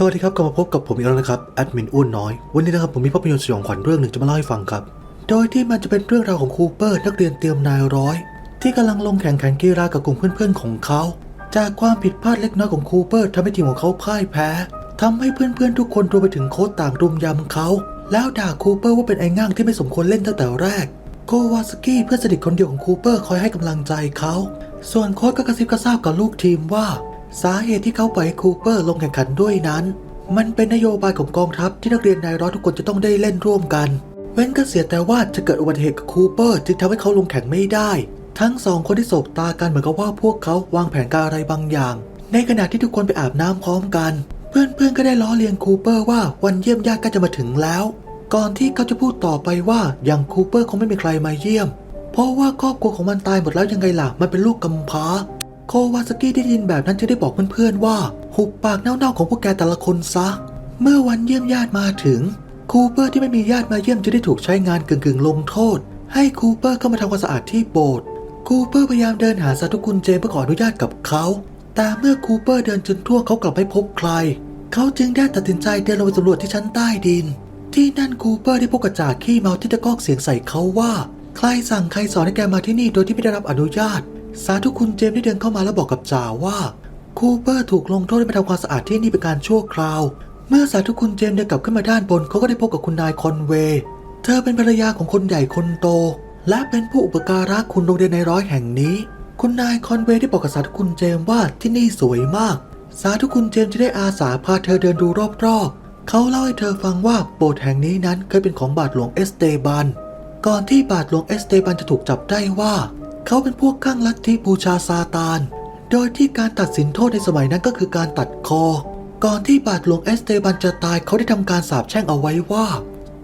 สวัสดีครับกลับมาพบกับผมอีกแล้วนะครับแอดมินอ้วนน้อย วันนี้นะครับผมมีภาพยนตร์สยองขวัญเรื่องหนึ่งจะมาเล่าให้ฟังครับ โดยที่มันจะเป็นเรื่องราวของคูเปอร์นักเรียนเตรียมนายร้อย ที่กำลังลงแข่งขันกีฬากับกลุ่มเพื่อนๆของเขา จากความผิดพลาดเล็กน้อยของคูเปอร์ทำให้ทีมของเขาพ่ายแพ้ทำให้เพื่อนๆทุกคนรวมไปถึงโค้ชต่างรุมยำเขา แล้วด่าคูเปอร์ว่าเป็นไอ้ง่างที่ไม่สมควรเล่นตั้งแต่แรกโกวาสกี้เพื่อนสนิทคนเดียวของคูเปอร์คอยให้กำลังใจเขา ส่วนโค้ชก็กระซิบกระซาบกับลูกทีมว่า สาเหตุที่เขาปล่อยคูเปอร์ลงแข่งขันด้วยนั้น มันเป็นนโยบายของกองทัพที่นักเรียนนายร้อยทุกคนจะต้องได้เล่นร่วมกัน เว้นก็เสียแต่ว่าจะเกิดอุบัติเหตุกับคูเปอร์จึงทำให้เขาลงแข่งไม่ได้ ทั้งสองคนที่สบตากันเหมือนกับว่าพวกเขาวางแผนการอะไรบางอย่าง ในขณะที่ทุกคนไปอาบน้ำพร้อมกัน เพื่อนๆก็ได้ล้อเลียนคูเปอร์ว่าวันเยี่ยมญาติก็จะมาถึงแล้ว ก่อนที่เขาจะพูดต่อไปว่าอย่างคูเปอร์คงไม่มีใครมาเยี่ยม เพราะว่าครอบครัวของมันตายหมดแล้วยังไงล่ะมันเป็นลูกกำพร้า โควาสกี้ได้ยินแบบนั้นจึงได้บอกเพื่อนๆว่า หุบปากเน่าๆของพวกแกแต่ละคนซะ เมื่อวันเยี่ยมญาติมาถึง คูเปอร์ที่ไม่มีญาติมาเยี่ยมจะได้ถูกใช้งานกึ่งๆลงโทษ ให้คูเปอร์เข้ามาทำความสะอาดที่โบสถ์คูเปอร์พยายามเดินหาสาธุคุณเจมเพื่อขออนุญาตกับเขา แต่เมื่อคูเปอร์เดินจนทั่วเขากลับไม่พบใคร เขาจึงได้ตัดสินใจเดินลงไปสำรวจที่ชั้นใต้ดิน ที่นั่นคูเปอร์ได้พบกับจ่าขี้เมาที่ตะกอกเสียงใส่เขาว่า ใครสั่งใครสอนให้แกมาที่นี่โดยที่ไม่ได้รับอนุญาต สาธุคุณเจมส์ได้เดินเข้ามาแล้วบอกกับจ่าว่าคูเปอร์ถูกลงโทษให้ไปทำความสะอาดที่นี่เป็นการชั่วคราว เมื่อสาธุคุณเจมส์เดินกลับขึ้นมาด้านบนเขาก็ได้พบกับคุณนายคอนเวย์เธอเป็นภรรยาของคนใหญ่คนโต และเป็นผู้อุปการะคุณโรงเรียนในร้อยแห่งนี้ คุณนายคอนเวย์ได้บอกกับสาธุคุณเจมส์ว่าที่นี่สวยมาก สาธุคุณเจมส์จะได้อาสาพาเธอเดินดูรอบๆเขาเล่าให้เธอฟังว่าโบสถ์แห่งนี้นั้นเคยเป็นของบาทหลวงเอสเตบันก่อนที่บาทหลวงเอสเตบันจะถูกจับได้ว่า เขาเป็นพวกข้างลัทธิบูชาซาตาน โดยที่การตัดสินโทษในสมัยนั้นก็คือการตัดคอ ก่อนที่บาทหลวงเอสเตบันจะตายเขาได้ทำการสาปแช่งเอาไว้ว่า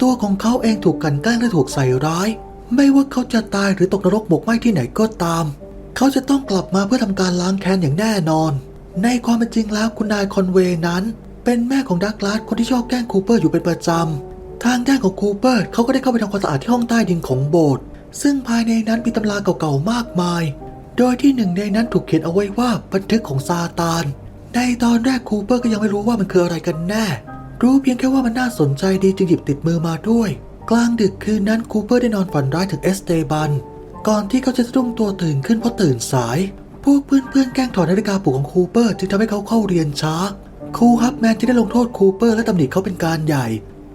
ตัวของเขาเองถูกกันแกล้งและถูกใส่ร้าย ไม่ว่าเขาจะตายหรือตกนรกหมกไหม้ที่ไหนก็ตาม เขาจะต้องกลับมาเพื่อทำการล้างแค้นอย่างแน่นอน ในความเป็นจริงแล้วคุณนายคอนเวย์นั้น เป็นแม่ของดักลาสคนที่ชอบแกล้งคูเปอร์อยู่เป็นประจำทางด้านของคูเปอร์เขาก็ได้เข้าไปทำความสะอาดที่ห้องใต้ดินของโบสถ์ ซึ่งภายในนั้นมีตำราเก่าๆมากมาย โดยที่หนึ่งในนั้นถูกเขียนเอาไว้ว่าบันทึกของซาตาน ในตอนแรกคูเปอร์ก็ยังไม่รู้ว่ามันคืออะไรกันแน่ รู้เพียงแค่ว่ามันน่าสนใจดีจึงหยิบติดมือมาด้วย กลางดึกคืนนั้นคูเปอร์ได้นอนฝันร้ายถึงเอสเตบัน ก่อนที่เขาจะสะดุ้งตัวตื่นขึ้นเพราะตื่นสาย พวกเพื่อนๆแกล้งถอดนาฬิกาปลุกของคูเปอร์จึงทำให้เขาเข้าเรียนช้า ครูฮับแมนที่ได้ลงโทษคูเปอร์และตำหนิเขาเป็นการใหญ่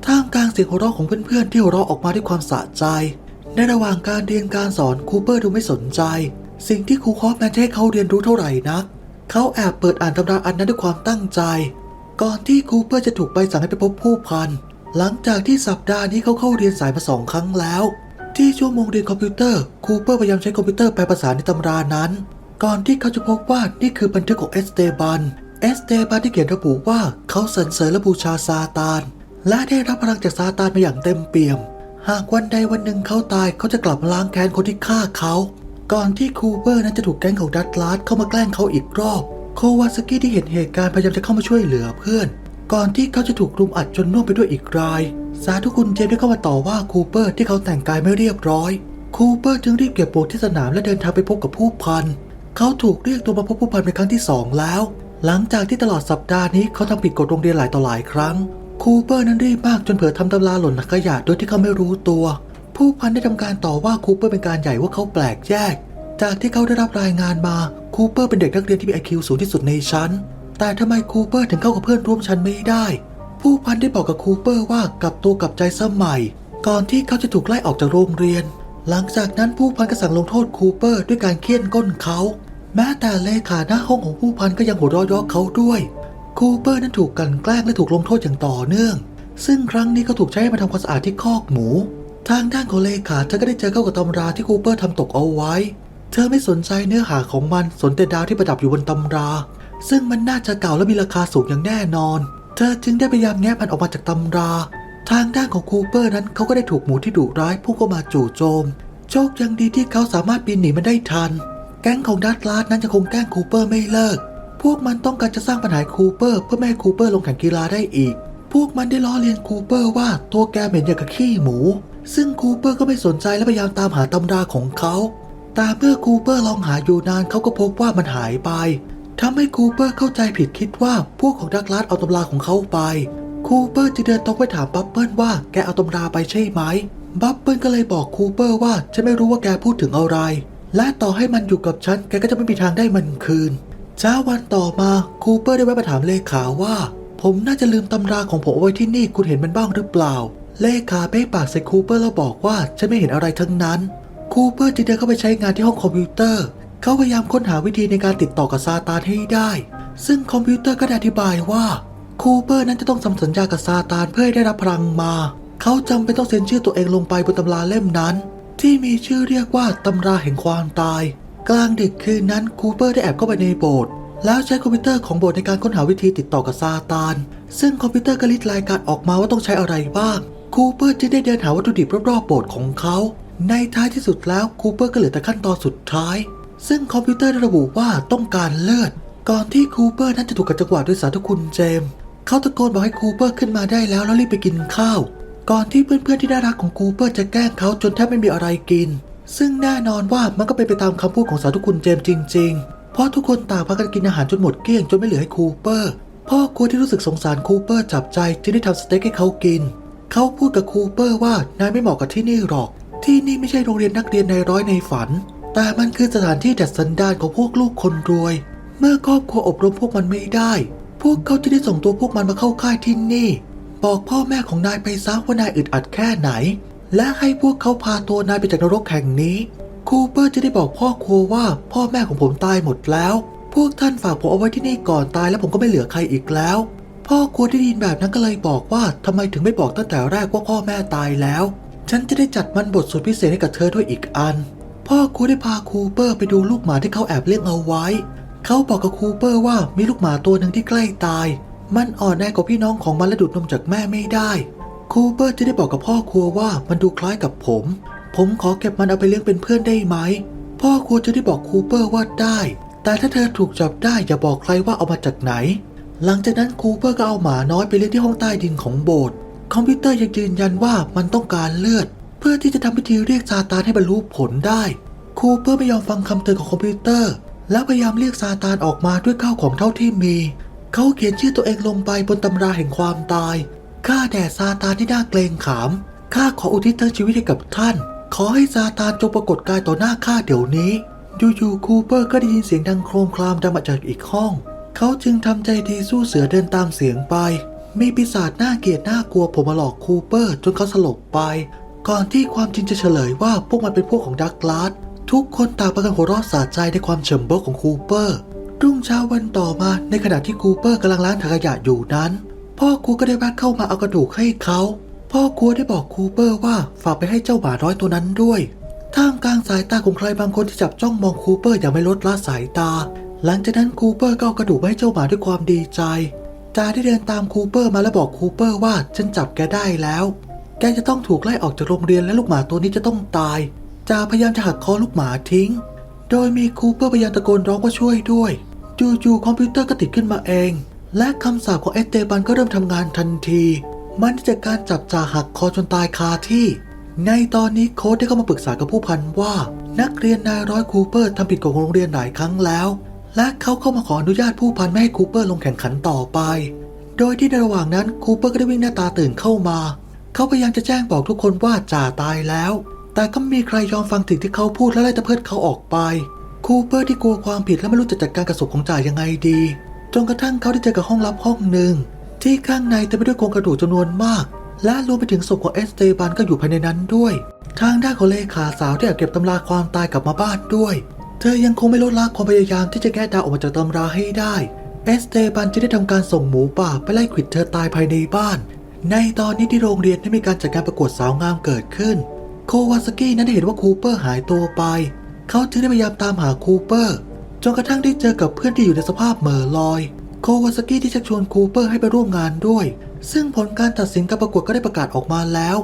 ท่ามกลางเสียงหัวเราะของเพื่อนๆที่หัวเราะออกมาด้วยความสะใจ ในระหว่างการเรียนการสอนคูเปอร์ดูไม่สนใจ สิ่งที่ครูฮอฟแมนจะให้เขาเรียนรู้เท่าไหร่นัก เขาแอบเปิดอ่านตำราอันนั้นด้วยความตั้งใจ ก่อนที่คูเปอร์จะถูกใบสั่งให้ไปพบผู้พัน หลังจากที่สัปดาห์นี้เขาเข้าเรียนสายมาสองครั้งแล้ว ที่ชั่วโมงเรียนคอมพิวเตอร์คูเปอร์พยายามใช้คอมพิวเตอร์แปลภาษาในตำรานั้น ก่อนที่เขาจะพบว่านี่คือบันทึกของเอสเตบันเอสเตบันที่เขียนระบุว่าเขาสรรเสริญและบูชาซาตานและได้รับพลังจากซาตานมาอย่างเต็มเปี่ยม หากวันใดวันหนึ่งเขาตายเขาจะกลับมาล้างแค้นคนที่ฆ่าเขา ก่อนที่คูเปอร์นั้นจะถูกแก๊งของดัตลาสเข้ามาแกล้งเขาอีกรอบ โควาสกี้ที่เห็นเหตุการณ์พยายามจะเข้ามาช่วยเหลือเพื่อน ก่อนที่เขาจะถูกรุมอัดจนน่วมไปด้วยอีกราย สาธุคุณเจมส์ได้เข้ามาต่อว่าคูเปอร์ที่เขาแต่งกายไม่เรียบร้อย คูเปอร์จึงรีบเก็บโบกที่สนามและเดินทางไปพบกับผู้พัน เขาถูกเรียกตัวมาพบผู้พันเป็นครั้งที่สองแล้ว หลังจากที่ตลอดสัปดาห์นี้เขาทำผิดกฎโรงเรียนหลายต่อหลายครั้ง คูเปอร์นั้นรีบมากจนเผลอทำตำราหล่นในขยะโดยที่เขาไม่รู้ตัว ผู้พันได้ทำการต่อว่าคูเปอร์เป็นการใหญ่ว่าเขาแปลกแยก จากที่เขาได้รับรายงานมาคูเปอร์เป็นเด็กนักเรียนที่มีไอคิวสูงที่สุดในชั้น แต่ทำไมคูเปอร์ถึงเข้ากับเพื่อนร่วมชั้นไม่ได้ ผู้พันได้บอกกับคูเปอร์ว่ากลับตัวกลับใจสมัย ก่อนที่เขาจะถูกไล่ออกจากโรงเรียน หลังจากนั้นผู้พันก็สั่งลงโทษคูเปอร์ด้วยการเคี่ยนก้นเขา แม้แต่เลขาหน้าห้องของผู้พันก็ยังหัวเราะเยาะเขาด้วย คูเปอร์นั้นถูกกลันแกล้งและถูกลงโทษอย่างต่อเนื่อง ซึ่งครั้งนี้เขาถูกใช้ให้มาทำความสะอาดที่คอกหมู ทางด้านของเลขาเธอก็ได้เจอเข้ากับตำราที่คูเปอร์ทำตกเอาไว้ เธอไม่สนใจเนื้อหาของมันสนแต่ดาวที่ประดับอยู่บนตำรา ซึ่งมันน่าจะเก่าและมีราคาสูงอย่างแน่นอน เธอจึงได้พยายามแงะมันออกมาจากตำรา ทางด้านของคูเปอร์นั้นเขาก็ได้ถูกหมูที่ดุร้ายพุ่งเข้ามาจู่โจม โชคยังดีที่เขาสามารถปีนหนีมันได้ทัน แก๊งของดัตลาสนั้นจะคงแกล้งคูเปอร์ไม่เลิก พวกมันต้องการจะสร้างปัญหาคูเปอร์เพื่อไม่ให้คูเปอร์ลงแข่งกีฬาได้อีก พวกมันได้ล้อเลียนคูเปอร์ว่าตัวแกเหม็นอย่างกับขี้หมู ซึ่งคูเปอร์ก็ไม่สนใจและพยายามตามหาตำราของเขา แต่เมื่อคูเปอร์ลองหาอยู่นานเขาก็พบว่ามันหายไปทำให้คูเปอร์เข้าใจผิดคิดว่าพวกของดักลาสเอาตำราของเขาไป คูเปอร์จะเดินตรงไปถามบับเบิลว่าแกเอาตำราไปใช่ไหม บับเบิลก็เลยบอกคูเปอร์ว่าฉันไม่รู้ว่าแกพูดถึงอะไร และต่อให้มันอยู่กับฉันแกก็จะไม่มีทางได้มันคืน เช้าวันต่อมาคูเปอร์ได้แวะมาถามเลขาว่า ผมน่าจะลืมตำราของผมไว้ที่นี่คุณเห็นมันบ้างหรือเปล่า เลขาเป้ปากใส่คูเปอร์แล้วบอกว่าฉันไม่เห็นอะไรทั้งนั้นคูเปอร์จึงเดินเข้าไปใช้งานที่ห้องคอมพิวเตอร์ เขาพยายามค้นหาวิธีในการติดต่อกับซาตานให้ได้ ซึ่งคอมพิวเตอร์ก็ได้อธิบายว่าคูเปอร์นั้นจะต้องทำสัญญากับซาตานเพื่อให้ได้รับพลังมา เขาจำเป็นต้องเซ็นชื่อตัวเองลงไปบนตำราเล่มนั้น ที่มีชื่อเรียกว่าตำราแห่งความตาย กลางดึกคืนนั้นคูเปอร์ได้แอบเข้าไปในโบสถ์แล้วใช้คอมพิวเตอร์ของโบสถ์ในการค้นหาวิธีติดต่อกับซาตาน ซึ่งคอมพิวเตอร์ก็ลิดรายการออกมาว่าต้องใช้อะไรบ้าง คูเปอร์จึงได้เดินหาวัตถุดิบรอบๆโบสถ์ของเขา ในท้ายที่สุดแล้วคูเปอร์ก็เหลือแต่ขั้นตอนสุดท้าย ซึ่งคอมพิวเตอร์ระบุว่าต้องการเลือด ก่อนที่คูเปอร์นั้นจะถูกกัดจังหวะด้วยสาธุคุณเจม เขาตะโกนบอกให้คูเปอร์ขึ้นมาได้แล้วแล้วรีบไปกินข้าว ก่อนที่เพื่อนๆที่น่ารักของคูเปอร์จะแกล้งเขาจนแทบไม่มีอะไรกิน ซึ่งแน่นอนว่ามันก็เป็นไปตามคำพูดของสาธุคุณเจมส์จริง ๆ เพราะทุกคนต่างพากันกินอาหารจนหมดเกลี้ยงจนไม่เหลือให้คูเปอร์ พ่อครัวที่รู้สึกสงสารคูเปอร์จับใจจึงได้ทำสเต็กให้เขากิน เขาพูดกับคูเปอร์ว่านายไม่เหมาะกับที่นี่หรอก ที่นี่ไม่ใช่โรงเรียนนักเรียนในร้อยในฝัน แต่มันคือสถานที่ดัดสันดานของพวกลูกคนรวย เมื่อครอบครัวอบรมพวกมันไม่ได้ พวกเขาจะได้ส่งตัวพวกมันมาเข้าค่ายที่นี่ บอกพ่อแม่ของนายไปซะว่านายอึดอัดแค่ไหน และให้พวกเขาพาตัวนายไปจากนรกแห่งนี้ คูเปอร์จะได้บอกพ่อครัวว่าพ่อแม่ของผมตายหมดแล้ว พวกท่านฝากผมเอาไว้ที่นี่ก่อนตายแล้วผมก็ไม่เหลือใครอีกแล้ว พ่อครัวได้ยินแบบนั้นก็เลยบอกว่าทำไมถึงไม่บอกตั้งแต่แรกว่าพ่อแม่ตายแล้ว ฉันจะได้จัดมันบทสุดพิเศษให้กับเธอด้วยอีกอัน พ่อครูได้พาคูเปอร์ไปดูลูกหมาที่เขาแอบเลี้ยงเอาไว้ เขาบอกกับคูเปอร์ว่ามีลูกหมาตัวหนึ่งที่ใกล้ตาย มันอ่อนแอกว่าพี่น้องของมันและดูดนมจากแม่ไม่ได้ คูเปอร์จะได้บอกกับพ่อครัวว่ามันดูคล้ายกับผม ผมขอเก็บมันเอาไปเลี้ยงเป็นเพื่อนได้ไหม พ่อครัวจะได้บอกคูเปอร์ว่าได้ แต่ถ้าเธอถูกจับได้อย่าบอกใครว่าเอามาจากไหน หลังจากนั้นคูเปอร์ก็เอาหมาน้อยไปเลี้ยงที่ห้องใต้ดินของโบสถ์ คอมพิวเตอร์ยังยืนยันว่ามันต้องการเลือด เพื่อที่จะทำพิธีเรียกซาตานให้บรรลุผลได้ คูเปอร์ไม่ยอมฟังคำเตือนของคอมพิวเตอร์ แล้วพยายามเรียกซาตานออกมาด้วยข้าวของเท่าที่มี เขาเขียนชื่อตัวเองลงไปบนตำราแห่งความตาย ข้าแด่ซาตานที่น่าเกรงขาม ข้าขออุทิศทั้งชีวิตให้กับท่าน ขอให้ซาตานจงปรากฏกายต่อหน้าข้าเดี๋ยวนี้ อยู่ๆคูเปอร์ก็ได้ยินเสียงดังโครมครามดังมาจากอีกห้อง เขาจึงทำใจดีสู้เสือเดินตามเสียงไป มีปีศาจน่าเกลียดน่ากลัวผมมาหลอกคูเปอร์จนเขาสลบไป ก่อนที่ความจริงจะเฉลยว่าพวกมันเป็นพวกของดักลาสทุกคนต่างพากันหัวเราะสะใจในความเฉมเบอของคูเปอร์รุ่งเช้าวันต่อมาในขณะที่คูเปอร์กำลังล้างถังขยะอยู่นั้น พ่อครูก็ได้แวะเข้ามาเอากระดูกให้เขา พ่อครูได้บอกคูเปอร์ว่าฝากไปให้เจ้าหมาน้อยตัวนั้นด้วยท่ามกลางสายตาของใครบางคนที่จับจ้องมองคูเปอร์อย่างไม่ลดละสายตา หลังจากนั้นคูเปอร์ก็เอากระดูกให้เจ้าหมาด้วยความดีใจจาได้เดินตามคูเปอร์มาและบอกคูเปอร์ว่าฉันจับแกได้แล้ว แกจะต้องถูกไล่ออกจากโรงเรียนและลูกหมาตัวนี้จะต้องตาย จาพยายามจะหักคอลูกหมาทิ้ง โดยมีคูเปอร์พยายามตะโกนร้องว่าช่วยด้วย จู่ๆคอมพิวเตอร์ก็ติดขึ้นมาเอง และคำสาปของเอสเตบันก็เริ่มทำงานทันที มันจากการจับจ่าหักคอจนตายคาที่ ในตอนนี้โค้ดได้เข้ามาปรึกษากับผู้พันว่า นักเรียนนายร้อยคูเปอร์ทำผิดกฎของโรงเรียนหลายครั้งแล้ว และเขาเข้ามาขออนุญาตผู้พันไม่ให้คูเปอร์ลงแข่งขันต่อไป โดยที่ในระหว่างนั้นคูเปอร์ก็ได้วิ่งหน้าตาตื่นเข้ามา เขาพยายามจะแจ้งบอกทุกคนว่าจ่าตายแล้ว แต่ก็ม่มีใครยอมฟังถึงที่เขาพูดและไล่ตะเพิดเขาออกไป คูเปอร์ที่กลัวความผิดและไม่รู้จะจัดการกับศพของจ่ายังไงดี จนกระทั่งเขาได้เจอกับห้องลับห้องหนึ่ง ที่ข้างในเต็มไปด้วยโครงกระดูกจำนวนมาก และรวมไปถึงศพของเอสเตบันก็อยู่ภายในนั้นด้วย ทางด้านของเลขาสาวที่แอบเก็บตำราความตายกลับมาบ้านด้วย เธอยังคงไม่ลดละความพยายามที่จะแก้ดาวออกมาจากตำราให้ได้ เอสเตบันจะได้ทำการส่งหมูป่าไปไล่ขิดเธอตายภายในบ้าน ในตอนนี้ที่โรงเรียนได้มีการจัดการประกวดสาวงามเกิดขึ้น โควาสกี้นั้นได้เห็นว่าคูเปอร์หายตัวไป เขาจึงได้พยายามตามหาคูเปอร์ จนกระทั่งได้เจอกับเพื่อนที่อยู่ในสภาพเหม่อลอย โควาสกี้ที่ชักชวนคูเปอร์ให้ไปร่วมงานด้วย ซึ่งผลการตัดสินการประกวดก็ได้ประกาศออกมาแล้ว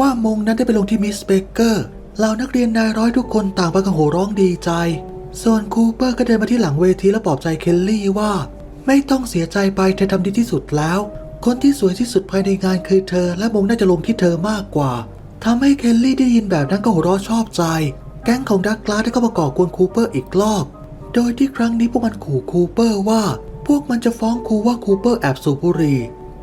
ว่ามงนั้นได้ไปลงที่มิสเบเกอร์เหล่านักเรียนนายร้อยทุกคนต่างพากันโห่ร้องดีใจ ส่วนคูเปอร์ก็เดินมาที่หลังเวทีและปลอบใจเคลลี่ว่า ไม่ต้องเสียใจไปเธอทำดีที่สุดแล้ว คนที่สวยที่สุดภายในงานคือเธอ และมงน่าจะลงที่เธอมากกว่าทำให้เคลลี่ได้ยินแบบนั้นก็หัวเราะชอบใจ แก๊งของดักลาสได้เข้ามาก่อกวนคูเปอร์อีกรอบ โดยที่ครั้งนี้พวกมันขู่คูเปอร์ว่า พวกมันจะฟ้องครูว่าคูเปอร์แอบสูบบุหรี่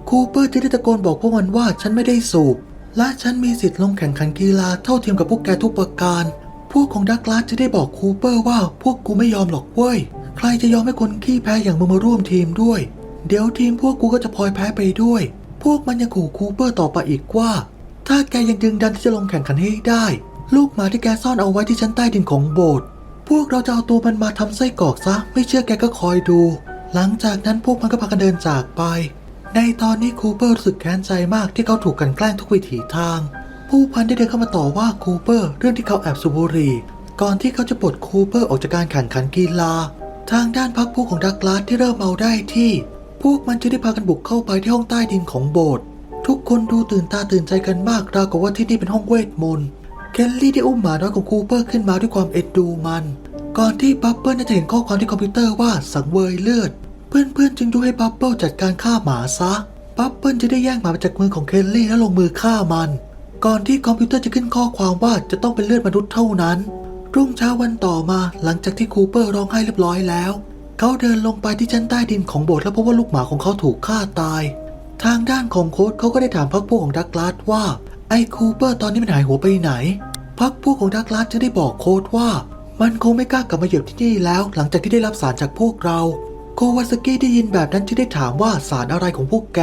คูเปอร์จะได้ตะโกนบอกพวกมันว่าฉันไม่ได้สูบ และฉันมีสิทธิ์ลงแข่งขันกีฬาเท่าเทียมกับพวกแกทุกประการ พวกของดักลาสจะได้บอกคูเปอร์ว่าพวกกูไม่ยอมหรอกเว้ย ใครจะยอมให้คนขี้แพ้อย่างมึงมาร่วมทีมด้วย เดี๋ยวทีมพวกกูก็จะพลอยแพ้ไปด้วย พวกมันยังขู่คูเปอร์ต่อไปอีกว่า ถ้าแกยังดึงดันที่จะลงแข่งขันให้ได้ ลูกหมาที่แกซ่อนเอาไว้ที่ชั้นใต้ดินของโบสถ์ พวกเราจะเอาตัวมันมาทำไส้กรอกซะ ไม่เชื่อแกก็คอยดู หลังจากนั้นพวกมันก็พากันเดินจากไป ในตอนนี้คูเปอร์รู้สึกแค้นใจมากที่เขาถูกกันแกล้งทุกวิถีทาง ผู้พันได้เดินเข้ามาต่อว่าคูเปอร์เรื่องที่เขาแอบสูบบุหรี่ก่อนที่เขาจะปลดคูเปอร์ออกจากการแข่งขันกีฬา ทางด้านพักพวกของดักลาสที่เริ่มเมาได้ที่ พวกมันจะได้พากันบุกเข้าไปที่ห้องใต้ดินของโบสถ์ทุกคนดูตื่นตาตื่นใจกันมากราวกับว่าที่นี่เป็นห้องเวทมนต์ เคนลี่ได้อุ้มหมาน้อยของคูเปอร์ขึ้นมาด้วยความเอ็นดูมัน ก่อนที่บับเบิลจะเห็นข้อความที่คอมพิวเตอร์ว่าสังเวยเลือด เพื่อนๆจึงยุให้บับเบิลจัดการฆ่าหมาซะบับเบิลจะได้แย่งหมาจากมือของเคนลี่แล้วลงมือฆ่ามัน ก่อนที่คอมพิวเตอร์จะขึ้นข้อความว่าจะต้องเป็นเลือดมนุษย์เท่านั้น รุ่งเช้าวันต่อมาหลังจากที่คูเปอร์ร้องไห้เรียบร้อยแล้ว เขาเดินลงไปที่ชั้นใต้ดินของโบสถ์แล้วพบว่าลูกหมาของเขาถูกฆ่าตาย ทางด้านของโค้ชเขาก็ได้ถามพักพวกของดักลาสว่า ไอ้คูเปอร์ตอนนี้มันหายหัวไปไหน พักพวกของดักลาสจะได้บอกโค้ชว่า มันคงไม่กล้ากลับมาเหยียบที่นี่แล้ว หลังจากที่ได้รับสารจากพวกเรา โควาสกี้ได้ยินแบบนั้นจึงได้ถามว่าสารอะไรของพวกแก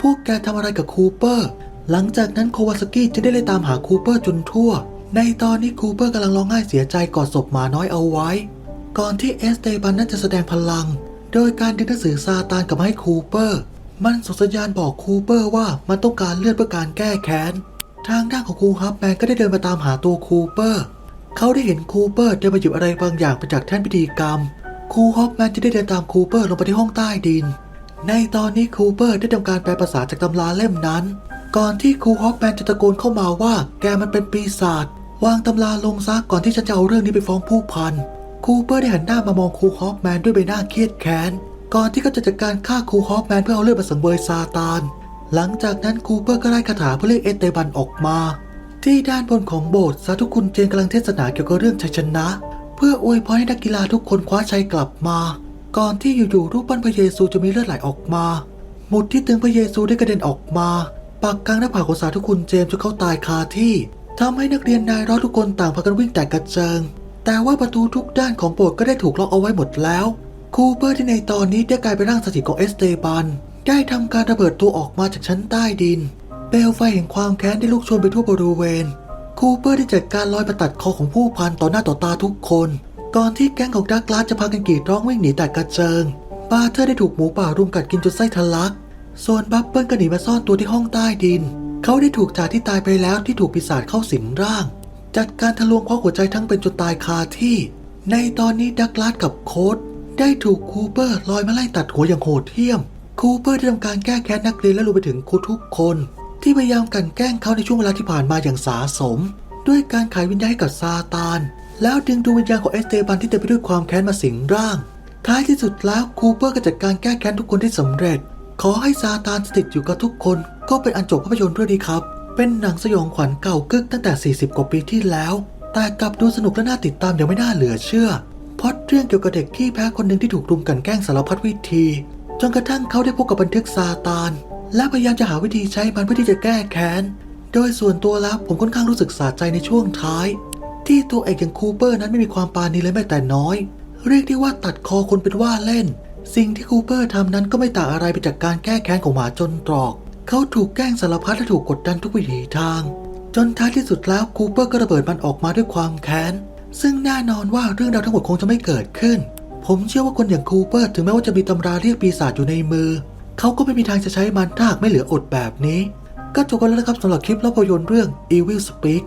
พวกแกทำอะไรกับคูเปอร์ หลังจากนั้นโควาสกี้จะได้เลยตามหาคูเปอร์จนทั่ว ในตอนนี้คูเปอร์กำลังร้องไห้เสียใจกอดศพหมาน้อยเอาไว้ ก่อนที่เอสเตบันนั้นจะแสดงพลัง โดยการดึงหนังสือซาตานกลับมาให้คูเปอร์ มันส่งสัญญาณบอกคูเปอร์ว่ามันต้องการเลือดเพื่อการแก้แค้น ทางด้านของครูฮับแมนก็ได้เดินมาตามหาตัวคูเปอร์ เขาได้เห็นคูเปอร์เดินมาหยิบอะไรบางอย่างไปจากแท่นพิธีกรรม ครูฮอปแมนจะได้เดินตามคูเปอร์ลงไปที่ห้องใต้ดิน ในตอนนี้คูเปอร์ได้ทำการแปลภาษาจากตำราเล่มนั้น ก่อนที่ครูฮอปแมนจะตะโกนเข้ามาว่าแกมันเป็นปีศาจ วางตำราลงซะก่อนที่ฉันจะเอาเรื่องนี้ไปฟ้องผู้พัน คูเปอร์ได้หันหน้ามามองครูฮอปแมนด้วยใบหน้าเครียดแค้น ก่อนที่เขาจะจัดการฆ่าครูฮอปแมนเพื่อเอาเลือดมาสังเวยซาตาน หลังจากนั้นคูเปอร์ก็ไล่คาถาเพื่อเรียกเอสเตบันออกมา ที่ด้านบนของโบสถ์สาธุคุณเจนกำลังเทศนาเกี่ยวกับเรื่องชัยชนะ เพื่ออวยพรให้นักกีฬาทุกคนคว้าชัยกลับมา ก่อนที่อยู่ๆรูปปั้นพระเยซูจะมีเลือดไหลออกมา หมุดที่ตึงพระเยซูได้กระเด็นออกมา ปักกลางหน้าผากของสาธุคุณเจมส์จนเขาตายคาที่ทำให้นักเรียนนายร้อยทุกคนต่างพากันวิ่งแตกกระเจิง แต่ว่าประตูทุกด้านของโบสถ์ก็ได้ถูกล็อกเอาไว้หมดแล้ว คูเปอร์ที่ในตอนนี้ได้กลายเป็นร่างสถิตของเอสเตบัน ได้ทำการระเบิดตัวออกมาจากชั้นใต้ดิน เปลวไฟแห่งความแค้นได้ลุกโชนไปทั่วบริเวณ คูเปอร์ได้จัดการลอยประตัดคอของผู้พันต่อหน้าต่อตาทุกคน ก่อนที่แก๊งของดักลาสจะพากันกรีดร้องวิ่งหนีแตกกระเจิง บาเทอร์ได้ถูกหมูป่ารุมกัดกินจนไส้ทะลัก ส่วนบับเบิลก็หนีมาซ่อนตัวที่ห้องใต้ดิน เขาได้ถูกจ่าที่ตายไปแล้วที่ถูกปีศาจเข้าสิงร่าง จัดการทะลวงคว้าหัวใจทั้งเป็นจนตายคาที่ ในตอนนี้ดักลาสกับโค้ดได้ถูกคูเปอร์ลอยมาไล่ตัดหัวอย่างโหดเหี้ยม คูเปอร์ได้ทำการแก้แค้นนักเรียนและรวมไปถึงครูทุกคน ที่พยายามกันแกล้งเขาในช่วงเวลาที่ผ่านมาอย่างสาสม ด้วยการขายวิญญาณให้กับซาตาน แล้วดึงดวงวิญญาณของเอสเตบันที่เต็มไปด้วยความแค้นมาสิงร่าง ท้ายที่สุดแล้วคูเปอร์ก็จัดการแก้แค้นทุกคนได้สำเร็จ ขอให้ซาตานสถิตอยู่กับทุกคน ก็เป็นอันจบภาพยนตร์เรื่องนี้ครับ เป็นหนังสยองขวัญเก่ากึกตั้งแต่ 40 กว่าปีที่แล้ว แต่กลับดูสนุกและน่าติดตามอย่างไม่น่าเหลือเชื่อเพราะเรื่องเกี่ยวกับเด็กที่แพ้คนหนึ่งที่ถูกรุมกันแกล้งสารพัดวิธี นกระทั่งเขาได้พบกับบันทึกซาตาน และพยายามจะหาวิธีใช้มันเพื่อที่จะแก้แค้น โดยส่วนตัวแล้วผมค่อนข้างรู้สึกสะใจในช่วงท้าย ที่ตัวเอกอย่างคูเปอร์นั้นไม่มีความปาณีเลยแม้แต่น้อย เรียกได้ว่าตัดคอคนเป็นว่าเล่น สิ่งที่คูเปอร์ทำนั้นก็ไม่ต่างอะไรไปจากการแก้แค้นของหมาจนตรอก เขาถูกแกล้งสารพัดและถูกกดดันทุกวิถีทาง จนท้ายที่สุดแล้วคูเปอร์ก็ระเบิดมันออกมาด้วยความแค้น ซึ่งแน่นอนว่าเรื่องราวทั้งหมดคงจะไม่เกิดขึ้น ผมเชื่อว่าคนอย่างคูเปอร์ถึงแม้ว่าจะมีตำราเรียกปีศาจอยู่ในมือ เขาก็ไม่มีทางจะใช้มันถ้าไม่เหลืออดแบบนี้ ก็จบกันแล้วนะครับสำหรับคลิปภาพยนตร์เรื่อง Evil Speak